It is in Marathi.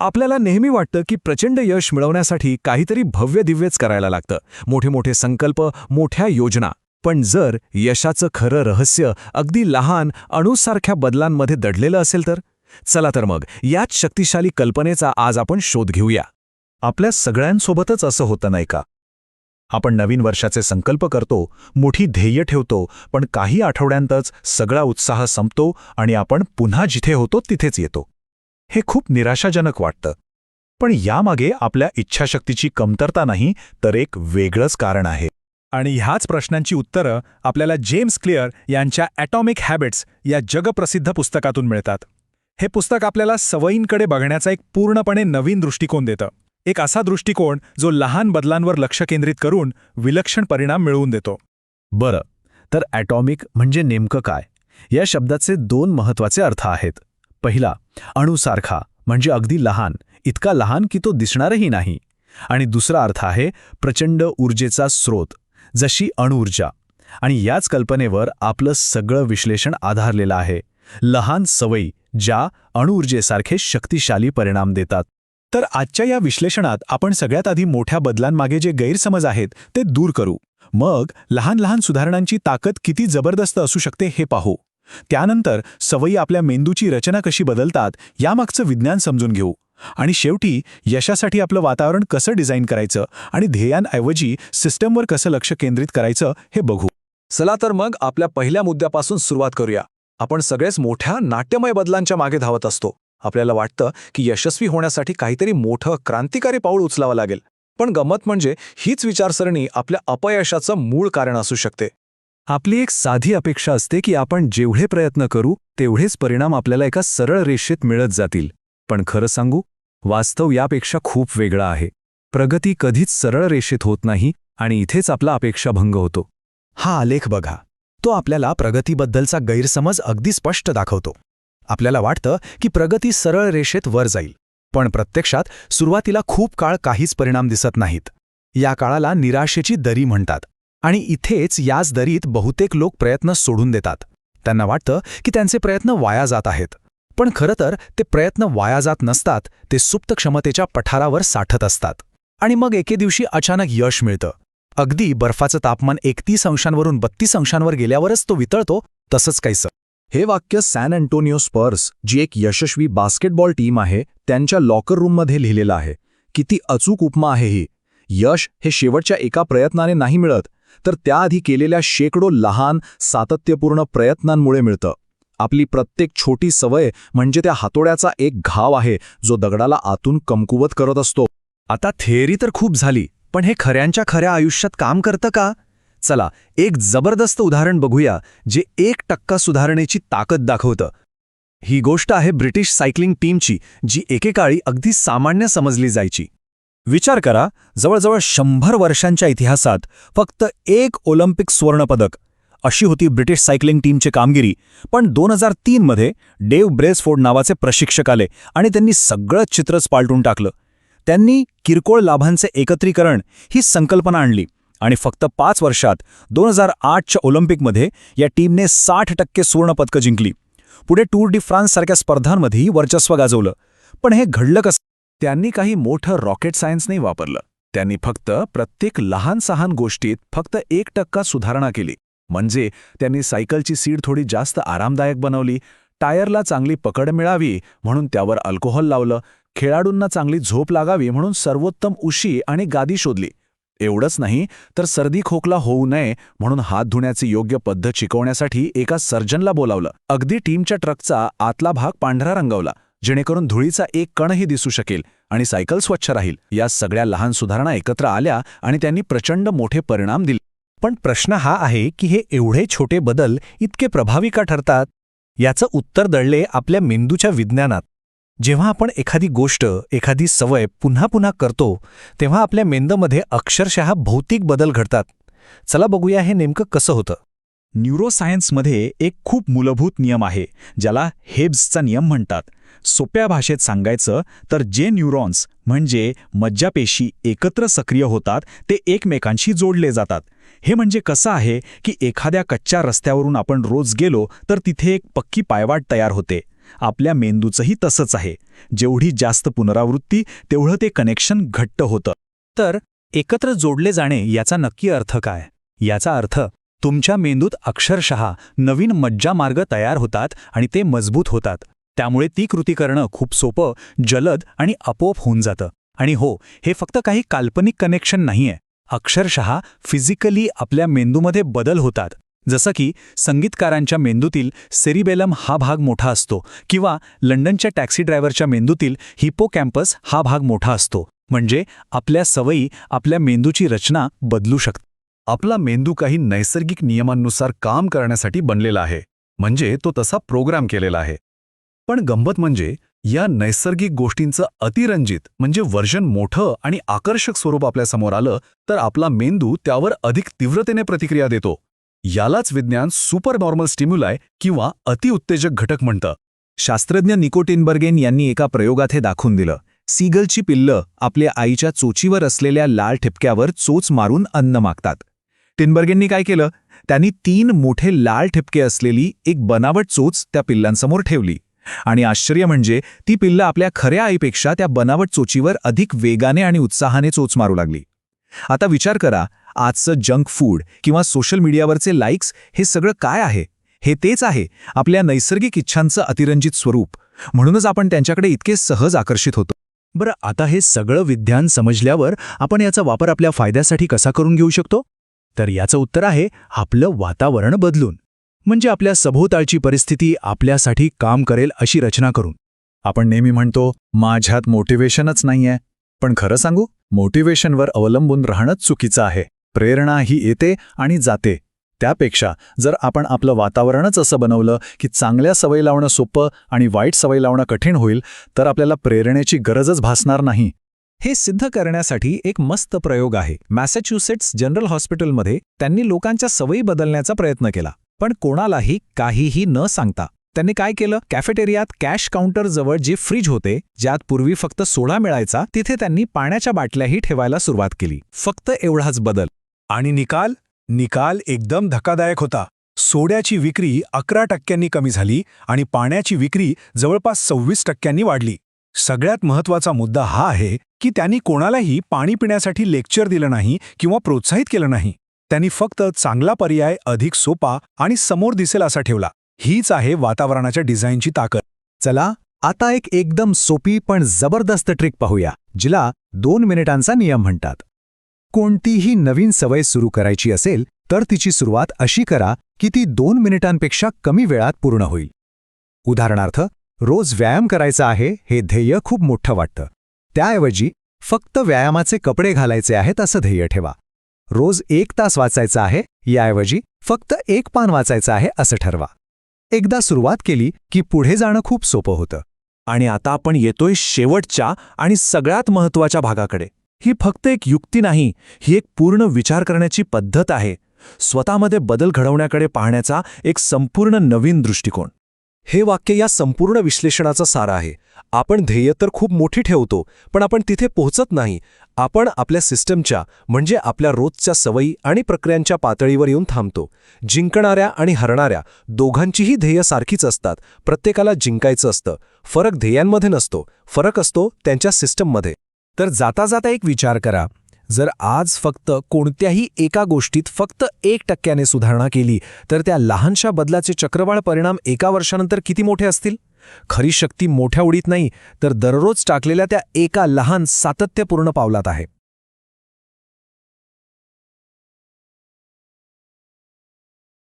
आपल्याला नेहमी वाटतं की प्रचंड यश मिळवण्यासाठी काहीतरी भव्य दिव्यच करायला लागतं. मोठे मोठे संकल्प मोठ्या योजना. पण जर यशाचं खरं रहस्य अगदी लहान अणूसारख्या बदलांमध्ये दडलेलं असेल तर? चला तर मग याच शक्तिशाली कल्पनेचा आज आपण शोध घेऊया. आपल्या सगळ्यांसोबतच असं होतं नाही का? आपण नवीन वर्षाचे संकल्प करतो मोठी ध्येय ठेवतो पण काही आठवड्यांतच सगळा उत्साह संपतो आणि आपण पुन्हा जिथे होतो तिथेच येतो. हे खूप निराशाजनक वाटतं. पण यामागे आपल्या इच्छाशक्तीची कमतरता नाही तर एक वेगळंच कारण आहे. आणि ह्याच प्रश्नांची उत्तरं आपल्याला जेम्स क्लिअर यांच्या ॲटॉमिक हॅबिट्स या जगप्रसिद्ध पुस्तकातून मिळतात. हे पुस्तक आपल्याला सवयींकडे बघण्याचा एक पूर्णपणे नवीन दृष्टिकोन देतं. एक असा दृष्टिकोन जो लहान बदलांवर लक्ष केंद्रित करून विलक्षण परिणाम मिळवून देतो. बरं तर ॲटॉमिक म्हणजे नेमकं काय? या शब्दाचे दोन महत्त्वाचे अर्थ आहेत. पहिला अणुसारखा म्हणजे अगदी लहान इतका लहान की तो दिसणारही नाही. आणि दुसरा अर्थ आहे प्रचंड ऊर्जेचा स्रोत जशी अणुऊर्जा. आणि याच कल्पनेवर आपलं सगळं विश्लेषण आधारलेलं आहे. लहान सवयी ज्या अणुऊर्जेसारखे शक्तिशाली परिणाम देतात. तर आजच्या या विश्लेषणात आपण सगळ्यात आधी मोठ्या बदलांमागे जे गैरसमज आहेत ते दूर करू. मग लहान लहान सुधारणांची ताकद किती जबरदस्त असू शकते हे पाहू. त्यानंतर सवयी आपल्या मेंदूची रचना कशी बदलतात यामागचं विज्ञान समजून घेऊ. आणि शेवटी यशासाठी आपलं वातावरण कसं डिझाईन करायचं आणि ध्येयांऐवजी सिस्टमवर कसं लक्ष केंद्रित करायचं हे बघू. चला तर मग आपल्या पहिल्या मुद्द्यापासून सुरुवात करूया. आपण सगळेच मोठ्या नाट्यमय बदलांच्या मागे धावत असतो. आपल्याला वाटतं की यशस्वी होण्यासाठी काहीतरी मोठं क्रांतिकारी पाऊल उचलावं लागेल. पण गमत म्हणजे हीच विचारसरणी आपल्या अपयशाचं मूळ कारण असू शकते. आपली एक साधी अपेक्षा असते की आपण जेवढे प्रयत्न करू तेवढेच परिणाम आपल्याला एका सरळ रेषेत मिळत जातील. पण खरं सांगू वास्तव यापेक्षा खूप वेगळा आहे. प्रगती कधीच सरळ रेषेत होत नाही आणि इथेच आपला अपेक्षाभंग होतो. हा आलेख बघा. तो आपल्याला प्रगतीबद्दलचा गैरसमज अगदी स्पष्ट दाखवतो. आपल्याला वाटतं की प्रगती सरळ रेषेत वर जाईल. पण प्रत्यक्षात सुरुवातीला खूप काळ काहीच परिणाम दिसत नाहीत. या काळाला निराशेची दरी म्हणतात. आणि इथेच याच दरीत बहुतेक लोक प्रयत्न सोडून देतात. त्यांना वाटतं की त्यांचे प्रयत्न वाया जात आहेत. पण खरं तर ते प्रयत्न वाया जात नसतात ते सुप्त क्षमतेच्या पठारावर साठत असतात. आणि मग एके दिवशी अचानक यश मिळतं. अगदी बर्फाचं तापमान एकतीस अंशांवरून बत्तीस अंशांवर गेल्यावरच तो वितळतो तसंच काहीसं. हे वाक्य सॅन अँटोनियो स्पर्स जी एक यशस्वी बास्केटबॉल टीम आहे त्यांच्या लॉकर रूममध्ये लिहिलेलं आहे किती अचूक उपमा आहे ही. यश हे शेवटच्या एका प्रयत्नाने नाही मिळत तर त्याआधी केलेल्या शेकडो लहान सातत्यपूर्ण प्रयत्नांमुळे मिळतं. आपली प्रत्येक छोटी सवय म्हणजे त्या हातोड्याचा एक घाव आहे जो दगडाला आतून कमकुवत करत असतो. आता थेअरी तर खूप झाली पण हे खऱ्यांच्या खऱ्या आयुष्यात काम करतं का? चला एक जबरदस्त उदाहरण बघूया जे एक टक्का सुधारणेची ताकद दाखवतं. ही गोष्ट आहे ब्रिटिश सायकलिंग टीमची जी एकेकाळी अगदी सामान्य समजली जायची. विचार करा जवळजवळ शंभर वर्षांच्या इतिहासात फक्त एक ऑलिम्पिक सुवर्णपदक. अशी होती ब्रिटिश सायकलिंग टीमची कामगिरी. पण दोन हजार तीनमध्ये डेव्ह ब्रेसफोर्ड नावाचे प्रशिक्षक आले आणि त्यांनी सगळं चित्रच पालटून टाकलं. त्यांनी किरकोळ लाभांचे एकत्रीकरण ही संकल्पना आणली आणि फक्त पाच वर्षात दोन हजार आठच्या ऑलिम्पिकमध्ये या टीमने साठ टक्के सुवर्णपदकं जिंकली. पुढे टूर डी फ्रान्ससारख्या स्पर्धांमध्येही वर्चस्व गाजवलं. पण हे घडलं कसं? त्यांनी काही मोठं रॉकेट सायन्स नाही वापरलं. त्यांनी फक्त प्रत्येक लहान सहान गोष्टीत फक्त एक टक्का सुधारणा केली. म्हणजे त्यांनी सायकलची सीड थोडी जास्त आरामदायक बनवली टायरला चांगली पकड मिळावी म्हणून त्यावर अल्कोहोल लावलं खेळाडूंना चांगली झोप लागावी म्हणून सर्वोत्तम उशी आणि गादी शोधली. एवढंच नाही तर सर्दी खोकला होऊ नये म्हणून हात धुण्याची योग्य पद्धत शिकवण्यासाठी एका सर्जनला बोलावलं. अगदी टीमच्या ट्रकचा आतला भाग पांढरा रंगवला. जेणेकरून धुळीचा एक कणही दिसू शकेल आणि सायकल स्वच्छ राहील. या सगळ्या लहान सुधारणा एकत्र आल्या आणि त्यांनी प्रचंड मोठे परिणाम दिले. पण प्रश्न हा आहे की हे एवढे छोटे बदल इतके प्रभावी का ठरतात? याचं उत्तर दडले आपल्या मेंदूच्या विज्ञानात. जेव्हा आपण एखादी गोष्ट एखादी सवय पुन्हा पुन्हा करतो तेव्हा आपल्या मेंदमध्ये अक्षरशः भौतिक बदल घडतात. चला बघूया हे नेमकं कसं होतं. न्यूरोसायन्समध्ये एक खूप मूलभूत नियम आहे ज्याला हेब्सचा नियम म्हणतात. सोप्या भाषेत सांगायचं तर जे न्यूरॉन्स म्हणजे मज्जापेशी एकत्र सक्रिय होतात ते एकमेकांशी जोडले जातात. हे म्हणजे कसं आहे की एखाद्या कच्च्या रस्त्यावरून आपण रोज गेलो तर तिथे एक पक्की पायवाट तयार होते. आपल्या मेंदूचंही तसंच आहे. जेवढी जास्त पुनरावृत्ती तेवढं ते कनेक्शन घट्ट होतं. तर एकत्र जोडले जाणे याचा नक्की अर्थ काय? याचा अर्थ तुमच्या मेंदूत अक्षरशः नवीन मज्जा मार्ग तयार होतात आणि ते मजबूत होतात. त्यामुळे ती कृती करणं खूप सोपं जलद आणि आपोआप होऊन जातं. आणि हो हे फक्त काही काल्पनिक कनेक्शन नाहीये. अक्षरशः फिजिकली आपल्या मेंदूमध्ये बदल होतात. जसं की संगीतकारांच्या मेंदूतील सेरिबेलम हा भाग मोठा असतो किंवा लंडनच्या टॅक्सी ड्रायव्हरच्या मेंदूतील हिपोकॅम्पस हा भाग मोठा असतो. म्हणजे आपल्या सवयी आपल्या मेंदूची रचना बदलू शकतात. आपला मेंदू काही नैसर्गिक नियमांनुसार काम करण्यासाठी बनलेला आहे. म्हणजे तो तसा प्रोग्राम केलेला आहे. पण गंमत म्हणजे या नैसर्गिक गोष्टींचं अतिरंजित म्हणजे वर्जन मोठं आणि आकर्षक स्वरूप आपल्यासमोर आलं तर आपला मेंदू त्यावर अधिक तीव्रतेने प्रतिक्रिया देतो. यालाच विज्ञान सुपर नॉर्मल स्टिम्युलाय किंवा अतिउत्तेजक घटक म्हणतं. शास्त्रज्ञ निकोटिनबर्गेन यांनी एका प्रयोगात हे दाखवून दिलं. सीगलची पिल्लं आपल्या आईच्या चोचीवर असलेल्या लाल ठिपक्यावर चोच मारून अन्न मागतात. टिनबर्गेंनी काय केलं? त्यांनी तीन मोठे लाल ठिपके असलेली एक बनावट चोच त्या पिल्लांसमोर ठेवली. आणि आश्चर्य म्हणजे ती पिल्लं आपल्या खऱ्या आईपेक्षा त्या बनावट चोचीवर अधिक वेगाने आणि उत्साहाने चोच मारू लागली. आता विचार करा आजचं जंक फूड किंवा सोशल मीडियावरचे लाईक्स हे सगळं काय आहे? हे तेच आहे आपल्या नैसर्गिक इच्छांचं अतिरंजित स्वरूप. म्हणूनच आपण त्यांच्याकडे इतके सहज आकर्षित होतो. बरं आता हे सगळं विज्ञान समजल्यावर आपण याचा वापर आपल्या फायद्यासाठी कसा करून घेऊ शकतो? तर याचं उत्तर आहे आपलं वातावरण बदलून. म्हणजे आपल्या सभोवताळची परिस्थिती आपल्यासाठी काम करेल अशी रचना करून. आपण नेहमी म्हणतो माझ्यात मोटिवेशनच नाहीये. पण खरं सांगू मोटिवेशनवर अवलंबून राहणंच चुकीचं आहे. प्रेरणा ही येते आणि जाते. त्यापेक्षा जर आपण आपलं वातावरणच असं बनवलं की चांगल्या सवयी लावणं सोपं आणि वाईट सवयी लावणं कठीण होईल तर आपल्याला प्रेरणेची गरजच भासणार नाही. हे सिद्ध करण्यासाठी एक मस्त प्रयोग आहे. मॅसेच्युसेट्स जनरल हॉस्पिटलमध्ये त्यांनी लोकांच्या सवयी बदलण्याचा प्रयत्न केला पण कोणालाही काहीही न सांगता. त्यांनी काय केलं? कॅफेटेरियात कॅश काउंटरजवळ जे फ्रीज होते ज्यात पूर्वी फक्त सोडा मिळायचा तिथे त्यांनी पाण्याच्या बाटल्याही ठेवायला सुरुवात केली. फक्त एवढाच बदल. आणि निकाल? निकाल एकदम धक्कादायक होता. सोड्याची विक्री अकरा टक्क्यांनी कमी झाली आणि पाण्याची विक्री जवळपास सव्वीस टक्क्यांनी वाढली. सगळ्यात महत्त्वाचा मुद्दा हा आहे की त्यांनी कोणालाही पाणी पिण्यासाठी लेक्चर दिलं नाही किंवा प्रोत्साहित केलं नाही. त्यांनी फक्त चांगला पर्याय अधिक सोपा आणि समोर दिसेल असा ठेवला. हीच आहे वातावरणाच्या डिझाईनची ताकद. चला आता एक एकदम सोपी पण जबरदस्त ट्रिक पाहूया जिला दोन मिनिटांचा नियम म्हणतात. कोणतीही नवीन सवय सुरू करायची असेल तर तिची सुरुवात अशी करा की ती दोन मिनिटांपेक्षा कमी वेळात पूर्ण होईल. उदाहरणार्थ रोज व्यायाम करायचा आहे हे ध्येय खूप मोठं वाटतं. त्याऐवजी फक्त व्यायामाचे कपडे घालायचे आहेत असं ध्येय ठेवा. रोज एक तास वाचायचं आहे याऐवजी फक्त एक पान वाचायचं आहे असं ठरवा. एकदा सुरुवात केली की पुढे जाणं खूप सोपं होतं. आणि आता आपण येतोय शेवटच्या आणि सगळ्यात महत्त्वाच्या भागाकडे. ही फक्त एक युक्ती नाही ही एक पूर्ण विचार करण्याची पद्धत आहे. स्वतःमध्ये बदल घडवण्याकडे पाहण्याचा एक संपूर्ण नवीन दृष्टिकोन. हे वाक्य या संपूर्ण विश्लेषणाचा सार आहे. आपण ध्येय तर खूप मोठी ठेवतो पण आपण तिथे पोहोचत नाही. आपण आपल्या सिस्टमच्या म्हणजे आपल्या रोजच्या सवयी आणि प्रक्रियांच्या पातळीवर येऊन थांबतो. जिंकणाऱ्या आणि हरणाऱ्या दोघांचीही ध्येय सारखीच असतात. प्रत्येकाला जिंकायचं असतं. फरक ध्येयांमध्ये नसतो. फरक असतो त्यांच्या सिस्टममध्ये. तर जाता जाता एक विचार करा. जर आज फक्त कोणत्याही एका गोष्टीत फक्त एक टक्क्याने सुधारणा केली तर त्या लहानशा बदलाचे चक्रवाळ परिणाम एका वर्षानंतर किती मोठे असतील? खरी शक्ती मोठ्या उडीत नाही तर दररोज टाकलेल्या त्या एका लहान सातत्यपूर्ण पावलात आहे.